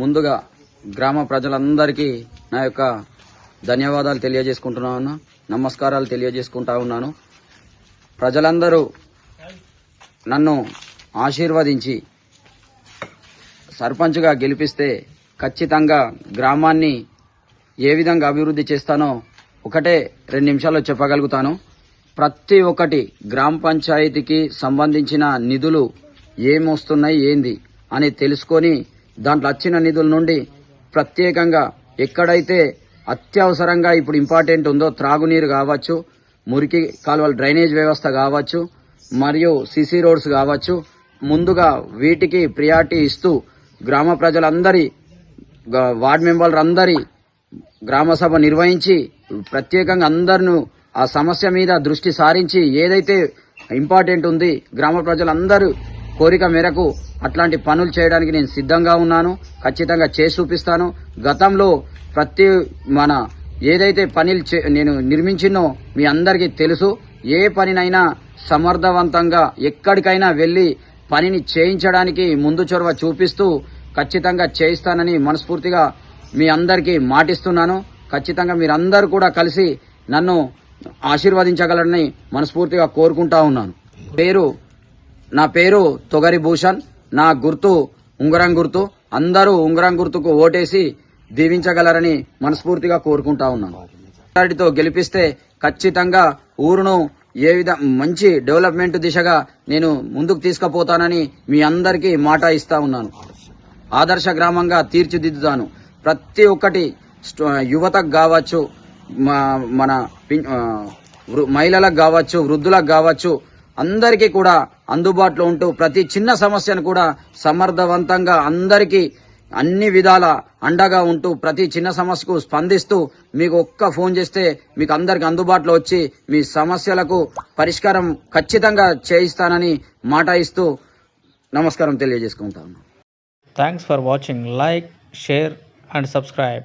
ముందుగా గ్రామ ప్రజలందరికీ నా యొక్క ధన్యవాదాలు తెలియజేసుకుంటున్నాను నమస్కారాలు తెలియజేసుకుంటా ఉన్నాను. ప్రజలందరూ నన్ను ఆశీర్వదించి సర్పంచ్గా గెలిపిస్తే ఖచ్చితంగా గ్రామాన్ని ఏ విధంగా అభివృద్ధి చేస్తానో ఒకటే రెండు నిమిషాల్లో చెప్పగలుగుతాను. ప్రతి ఒక్కటి గ్రామ పంచాయతీకి సంబంధించిన నిధులు ఏమొస్తున్నాయి ఏంది అని తెలుసుకొని దాంట్లో వచ్చిన నిధుల నుండి ప్రత్యేకంగా ఎక్కడైతే అత్యవసరంగా ఇప్పుడు ఇంపార్టెంట్ ఉందో త్రాగునీరు కావచ్చు మురికి కాలువల డ్రైనేజ్ వ్యవస్థ కావచ్చు మరియు సిసి రోడ్స్ కావచ్చు ముందుగా వీటికి ప్రియారిటీ ఇస్తూ గ్రామ ప్రజలందరి వార్డ్ మెంబర్లు అందరి గ్రామ సభ నిర్వహించి ప్రత్యేకంగా అందరిను ఆ సమస్య మీద దృష్టి సారించి ఏదైతే ఇంపార్టెంట్ ఉంది గ్రామ ప్రజలందరూ కోరిక మేరకు అట్లాంటి పనులు చేయడానికి నేను సిద్ధంగా ఉన్నాను. ఖచ్చితంగా చేసి చూపిస్తాను. గతంలో ప్రతి మన ఏదైతే పనులు చే- నేను నిర్మించినో మీ అందరికీ తెలుసు ఏ పనినైనా సమర్థవంతంగా ఎక్కడికైనా వెళ్ళి పనిని చేయించడానికి ముందు చొరవ చూపిస్తూ ఖచ్చితంగా చేయిస్తానని మనస్ఫూర్తిగా మీ అందరికీ మాటిస్తున్నాను. ఖచ్చితంగా మీరందరూ కూడా కలిసి నన్ను ఆశీర్వదించగలరని మనస్ఫూర్తిగా కోరుకుంటా ఉన్నాను. పేరు నా పేరు తొగరి భూషణ్. నా గుర్తు ఉంగరం గుర్తు. అందరూ ఉంగరం గుర్తుకు ఓటేసి దీవించగలరని మనస్ఫూర్తిగా కోరుకుంటా ఉన్నాను. వాటితో గెలిపిస్తే ఖచ్చితంగా ఊరును ఏ విధ మంచి డెవలప్మెంట్ దిశగా నేను ముందుకు తీసుకుపోతానని మీ అందరికీ మాట ఇస్తా ఉన్నాను. ఆదర్శ గ్రామంగా తీర్చిదిద్దుతాను. ప్రతి ఒక్కటి యువతకు కావచ్చు మన వృ- మహిళలకు కావచ్చు వృద్ధులకు కావచ్చు అందరికీ కూడా అందుబాటులో ఉంటూ ప్రతి చిన్న సమస్యను కూడా సమర్థవంతంగా అందరికీ అన్ని విధాల అండగా ఉంటూ ప్రతి చిన్న సమస్యకు స్పందిస్తూ మీకు ఒక్క ఫోన్ చేస్తే మీకు అందరికి అందుబాటులో వచ్చి మీ సమస్యలకు పరిష్కారం ఖచ్చితంగా చేయిస్తానని మాట ఇస్తూ నమస్కారం తెలియజేసుకుంటాను. Thanks for watching like share and subscribe